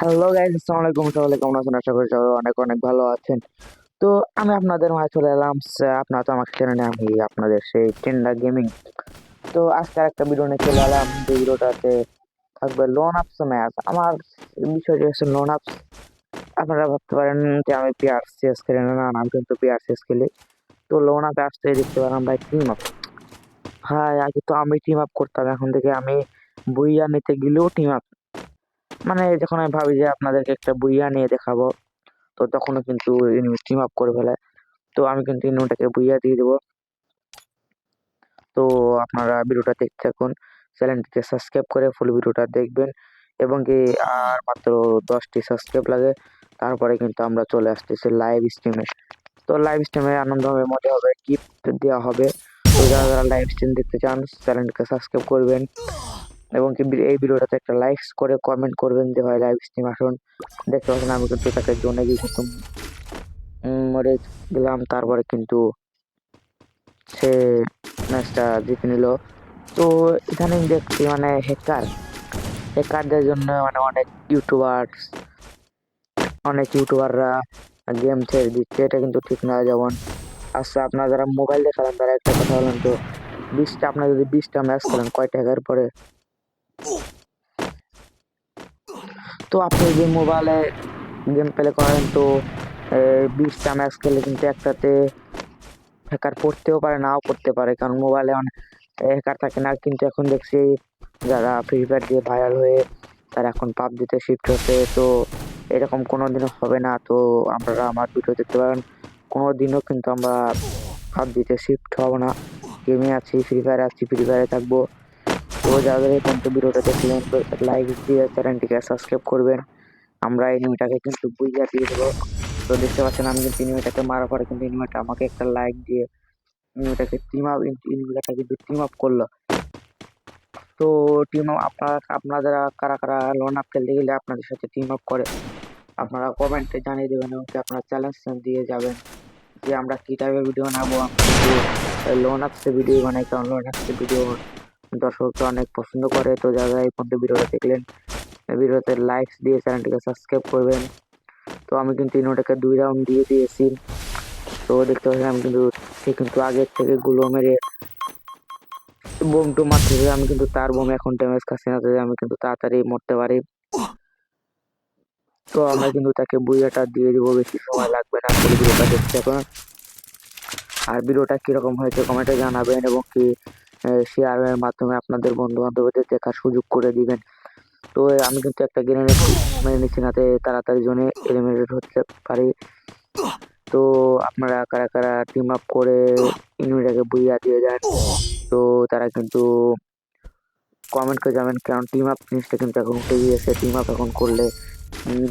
Hello guys আসসালামু আলাইকুম সকলে কেমন আছেন? আশা করি সবাই অনেক অনেক ভালো আছেন। তো আমি আপনাদের মাঝে চলে এলাম আপনারা তো আমাকে চেনেন, আমি আপনাদের সেই টেন্ডার গেমিং তো আজকে একটা ভিডিও নিয়ে চলে এলাম, যে ভিডিওটাতে থাকবে লোন আপস ম্যাচ আমার বিষয়টি হচ্ছে লোন আপস আপনারা ভাবতে পারেন যে আমি পিআরসিএস খেলি না না আমি কিন্তু পিআরসিএস খেলি। তো লোন আপে আসতে দেখতে পেলাম ভাই টিম আপ ভাই, আগে তো আমি টিম আপ করতাম, এখন থেকে আমি বইয়া নিতে গেলেও টিম আপ মানে যখন আমি ভাবি যে আপনাদেরকে একটা বুইয়া নিয়ে দেখাবো, তো তখনও কিন্তু টিম আপ করে ফেলে। তো আমি কিন্তু ইনুটাকে বুইয়া দিয়ে দেবো। তো আপনারা ভিডিওটা দেখতে থাকুন, চ্যানেলটিকে সাবস্ক্রাইব করে ফুল ভিডিওটা দেখবেন এবং কি আর মাত্র দশটি সাবস্ক্রাইব লাগে, তারপরে কিন্তু আমরা চলে আসতেছি লাইভ স্ট্রিমে তো লাইভ স্ট্রিমে আনন্দ হবে, মজা হবে গিফট দেওয়া হবে। তো যারা যারা লাইভ স্ট্রিম দেখতে চান, চ্যানেলটিকে সাবস্ক্রাইব করবেন। এবং কি এই ভিডিওটাতে একটা লাইকস করে কমেন্ট করবেন যে, ভাই লাইভ স্ট্রিম আসুন। দেখতে পাচ্ছেন, আমি কিন্তু তাকে জোনে গিয়ে কিন্তু মরে গেলাম। তারপরে কিন্তু সে ম্যাচটা জিতে নিল। তো ইদানিং দেখছি মানে হ্যাকার হ্যাকারদের জন্য মানে অনেক ইউটিউবার অনেক ইউটিউবাররা গেম ছেড়ে দিচ্ছে। এটা কিন্তু ঠিক না, যেমন আচ্ছা আপনারা যারা মোবাইল দেখালেন তারা একটা কথা বলেন তো। বিশটা, আপনার যদি বিশটা ম্যাচ খেলেন, কয়টা হ্যাকার পরে তো আপনি যে মোবাইলে গেম প্লে করেন, তো বিশটা ম্যাচ খেলে কিন্তু একটাতে হ্যাকার পড়তেও পারে, নাও করতে পারে। কারণ মোবাইলে অনেক হ্যাকার থাকে না, কিন্তু এখন দেখছি যারা ফ্রি ফায়ার দিয়ে ভাইরাল হয়ে তারা এখন পাবজিতে শিফট হচ্ছে। তো, এরকম কোনো দিনও হবে না। তো, আপনারা আমার ভিডিও দেখতে পারেন। কোনো দিনও কিন্তু আমরা পাবজিতে শিফট হব না। গেমে আছি ফ্রি ফায়ারে আছি ফ্রি ফায়ারে থাকব। তো যাদের এই ভিডিওটা দেখলেন লাইক দিয়ে চ্যানেলটিকে সাবস্ক্রাইব করবেন। আমরা এনিমিটাকে কিন্তু বুঝিয়ে দিয়ে দেবো। তো দেখতে পাচ্ছেন, আমি কিন্তু এনিমিটাকে মারার পরে কিন্তু এনিমিটা আমাকে একটা লাইক দিয়ে এনিমিটাকে টিম আপ এনিমিটাকে কিন্তু টিম আপ করল। তো টিম আপ আপনারা আপনারা কারা কারা লোন আপ খেলতে গেলে আপনাদের সাথে টিম আপ করে, আপনারা কমেন্টে জানিয়ে দেবেন এবং কি আপনারা চ্যালেঞ্জ দিয়ে যাবেন যে আমরা কী টাইপের ভিডিও বানাবো লোন আপসে ভিডিও বানাই, কারণ লোন আপসে ভিডিও দর্শকরা অনেক পছন্দ করে। তো যারা এই পর্যন্ত ভিডিওটা দেখলেন ভিডিওতে লাইকস দিয়ে চ্যানেলটিকে সাবস্ক্রাইব করবেন। তো আমি কিন্তু ইনোটাকে দুই রাউন্ড দিয়ে দিয়েছি। তো দেখতে পাচ্ছেন, আমি কিন্তু সে কিন্তু আগের থেকে গুলো মেরে বোম টু মারতেছে আমি কিন্তু তার বোম এখন ড্যামেজ খাচ্ছি না আমি কিন্তু তাড়াতাড়ি মরতে পারি। তো আমরা কিন্তু তাকে বুইয়াটা দিয়ে দিব, বেশি সময় লাগবে না। ভিডিওটা দেখতে এখন আর ভিডিওটা কীরকম হয়েছে কমেন্টে জানাবেন এবং কি শেয়ারের মাধ্যমে আপনাদের বন্ধু বান্ধবদের দেখার সুযোগ করে দিবেন। তো আমি কিন্তু একটা গ্রেনেড মেরে নিচ্ছি নাতে তাড়াতাড়ি জোনে এলিমিনেটেড হতে পারি। তো আপনারা কারা কারা টিম আপ করে ইনুইটাকে বুইয়া দিয়ে যান। তো তারা কিন্তু কমেন্ট করে যাবেন, কারণ টিম আপ জিনিসটা কিন্তু এখন উঠে গিয়েছে। টিম আপ এখন করলে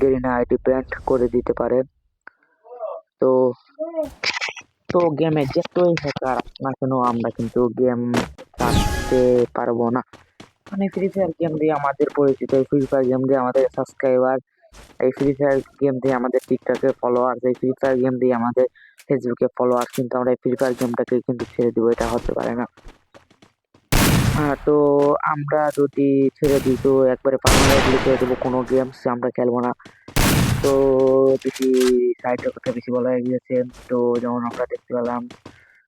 গেরিনা আইডি ব্যান্ড করে দিতে পারে। তো তো গেমে যতই হ্যাকার না কেন আমরা কিন্তু গেম চালাতে পারব না। মানে ফ্রি ফায়ার গেম দিয়ে আমাদের পরিচিত, এই ফ্রি ফায়ার গেম দিয়ে আমাদের সাবস্ক্রাইবার এই ফ্রি ফায়ার গেম দিয়ে আমাদের টিকটকে ফলোয়ার্স এই ফ্রি ফায়ার গেম দিয়ে আমাদের ফেসবুকে ফলোয়ার কিন্তু আমরা এই ফ্রি ফায়ার গেমটাকে কিন্তু ছেড়ে দিব, এটা হতে পারে না। হ্যাঁ তো আমরা যদি ছেড়ে দিই, তো একবারে পারমানেন্টলি ছেড়ে দেবো, কোনো গেমস আমরা খেলব না। তো বেশি সাইডের কথা বেশি বলা হয়ে গিয়েছে, তো যেমন আমরা দেখতে পেলাম,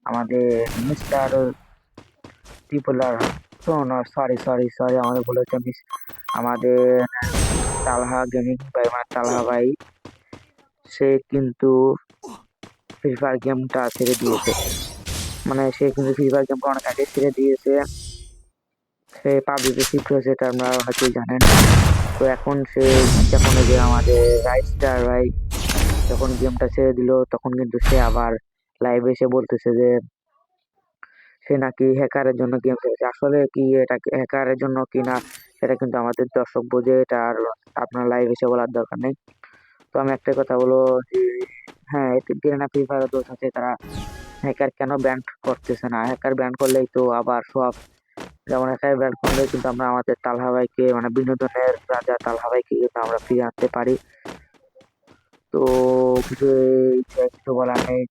আমাদের মিস্টার ত্রিপুলার সরি সরি সরি আমাদের ভুল হচ্ছে মিস আমাদের তালহা গেমিং ভাই মানে তালহা ভাই, সে কিন্তু ফ্রি ফায়ার গেমটা ছেড়ে দিয়েছে। মানে সে কিন্তু ফ্রি ফায়ার গেমটা অনেক আগে ছেড়ে দিয়েছে। সে পাবলিকে শিফট হয়েছে, এটা আপনারা অনেকেই জানেন। তো এখন সে যখন যে আমাদের রাইস্টার ভাই যখন গেমটা ছেড়ে দিল, তখন কিন্তু সে আবার লাইভে এসে বলতেছে যে সে নাকি হ্যাকারের জন্য গেম খেলেছে। আসলে কি এটা হ্যাকারের জন্য কি না, সেটা কিন্তু আমাদের দর্শক বোঝে, এটা আর আপনার লাইভ এসে বলার দরকার নেই। তো আমি একটাই কথা বলব যে হ্যাঁ না ফ্রি ফায়ার দোষ আছে, তারা হ্যাকার কেন ব্যান করতেছে না? হ্যাকার ব্যান করলেই তো আবার সব, যেমন হ্যাকার ব্যান করলে কিন্তু আমরা আমাদের তালহা ভাইকে মানে বিনোদনের রাজা তালহা ভাইকে কিন্তু আমরা ফিরে আনতে পারি। তো কিছু বলার নেই।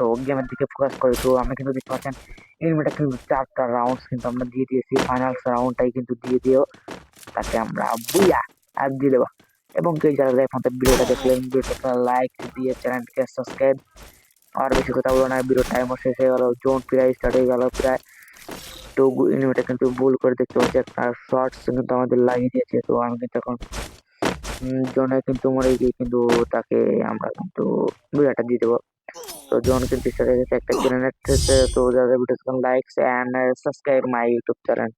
তো গেমের দিকে ফোকাস করে। তো আমরা কিন্তু দেখতে পাচ্ছেন এনিমিটা কিন্তু চারটা রাউন্ডস কিন্তু আমরা দিয়ে দিয়েছি। ফাইনাল রাউন্ডটাই কিন্তু দিয়ে দিও তাকে আমরা বুইয়া আর দিয়ে দেবো। এবং কেউ যারা আমাদের ভিডিওটা দেখলেন ভিডিওটা লাইক দিয়ে চ্যানেলটিকে সাবস্ক্রাইব আর বেশি কথা বলো না ভিডিও টাইমও শেষ হয়ে গেল জোন প্রায় স্টার্ট হয়ে গেল প্রায়। তো এনিমেটা কিন্তু ভুল করে দেখতে পাচ্ছি একটা শর্টস কিন্তু আমাদের লাগিয়ে দিয়েছে। তো আমি কিন্তু এখন জনে কিন্তু মরে গিয়ে কিন্তু তাকে আমরা কিন্তু ভিডিওটা দিয়ে দেবো। তো জন কিন্তু স্টার্ট হয়ে গেছে একটা চ্যানেল তো যাদের video like and subscribe my YouTube channel